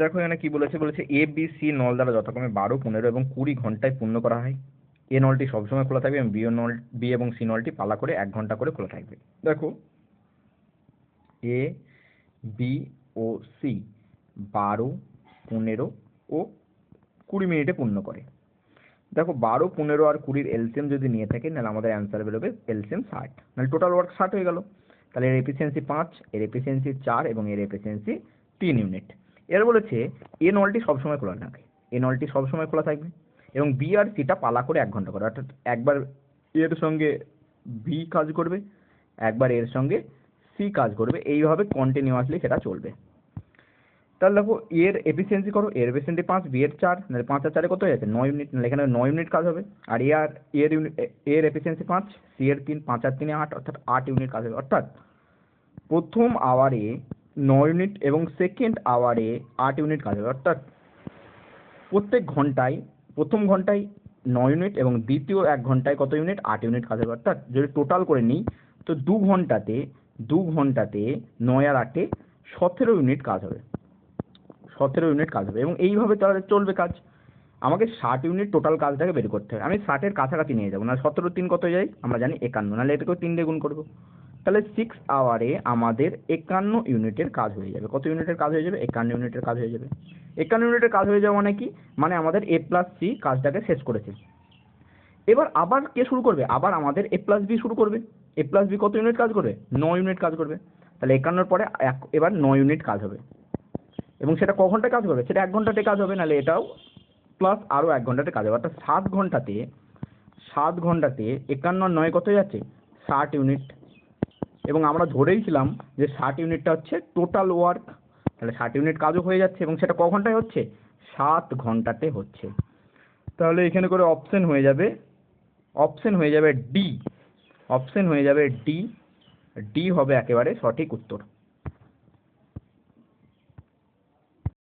দেখো এখানে কি বলেছে? বলেছে এ বি সি নল দ্বারা যথাক্রমে বারো, পনেরো এবং কুড়ি ঘন্টায় পূর্ণ করা হয়। এ নলটি সবসময় খোলা থাকবে এবং বি নল বি এবং সি নলটি পালা করে এক ঘণ্টা করে খোলা থাকবে। দেখো এ বি ও সি বারো, পনেরো ও কুড়ি মিনিটে পূর্ণ করে। দেখো, বারো, পনেরো আর কুড়ির এলসিএম যদি নিয়ে থাকে, তাহলে আমাদের অ্যান্সার বেরোবে এলসিএম ষাট। নাহলে টোটাল ওয়ার্ক ষাট হয়ে গেল। তাহলে এর এফিসিয়েন্সি পাঁচ, এর এফিসিয়েন্সি চার এবং এর এফিসিয়েন্সি তিন ইউনিট এর বলেছে এ নলটি সবসময় খোলা থাকে। এ নলটি সবসময় খোলা থাকবে। এবং বি আর সিটা পালা করে এক ঘণ্টা করে। অর্থাৎ একবার এর সঙ্গে বি কাজ করবে, একবার এর সঙ্গে সি কাজ করবে। এইভাবে কন্টিনিউয়াসলি সেটা চলবে। তাহলে দেখো, এর এফিসিয়েন্সি করো। এর এফিসিয়েন্সি পাঁচ বি এর চার, নাহলে পাঁচ আর চারে কত হয়ে যাচ্ছে? নয় ইউনিট নাহলে এখানে নয় ইউনিট কাজ হবে। আর এ আর এর ইউনিট এর এফিসিয়েন্সি পাঁচ সি এর তিন, পাঁচ আর তিনে আট, অর্থাৎ আট ইউনিট কাজ হবে। অর্থাৎ প্রথম আওয়ারে নয় ইউনিট এবং সেকেন্ড আওয়ারে আট ইউনিট কাজ হবে অর্থাৎ প্রত্যেক ঘন্টায়, প্রথম ঘন্টায় নয় ইউনিট এবং দ্বিতীয় এক ঘন্টায় কত ইউনিট আট ইউনিট কাজ হবে অর্থাৎ যদি টোটাল করে নিই, তো দু ঘন্টাতে দু ঘন্টাতে নয় আর আটে সতেরো ইউনিট কাজ হবে। সতেরো ইউনিট কাজ হবে। এবং এইভাবে তাহলে চলবে কাজ। আমাকে ষাট ইউনিট টোটাল কাজটাকে বের করতে হবে। আমি ষাটের কাছাকাছি নিয়ে যাব। না সতেরো তিন কত যায়? আমরা জানি একান্ন। নাহলে এটাকেও তিন দিয়ে গুণ করব। তাহলে সিক্স আওয়ারে আমাদের একান্ন ইউনিটের কাজ হয়ে যাবে। কত ইউনিটের কাজ হয়ে যাবে? একান্ন ইউনিটের কাজ হয়ে যাবে। একান্ন ইউনিটের কাজ হয়ে যাওয়া মানে কি? মানে আমাদের এ প্লাস সি কাজটাকে শেষ করেছে। এবার আবার কে শুরু করবে? আবার আমাদের এ প্লাস বি শুরু করবে। এ প্লাস বি কত ইউনিট কাজ করবে? নয় ইউনিট কাজ করবে। তাহলে একান্নর পরে এক, এবার নয় ইউনিট কাজ হবে। এবং সেটা ক কাজ করবে? সেটা এক ঘন্টাতে কাজ হবে, নাহলে এটাও প্লাস আরও এক ঘন্টাতে কাজ হবে। অর্থাৎ সাত ঘন্টাতে সাত ঘন্টাতে একান্ন নয় কত যাচ্ছে? ষাট ইউনিট এবং আমরা ধরেই ছিলাম যে ষাট ইউনিটটা হচ্ছে টোটাল ওয়ার্ক তাহলে ষাট ইউনিট কাজও হয়ে যাচ্ছে এবং সেটা ক ঘন্টায় হচ্ছে? সাত ঘন্টাতে হচ্ছে। তাহলে এখানে করে অপশন হয়ে যাবে অপশন হয়ে যাবে ডি অপশন হয়ে যাবে ডি ডি হবে একেবারে সঠিক উত্তর।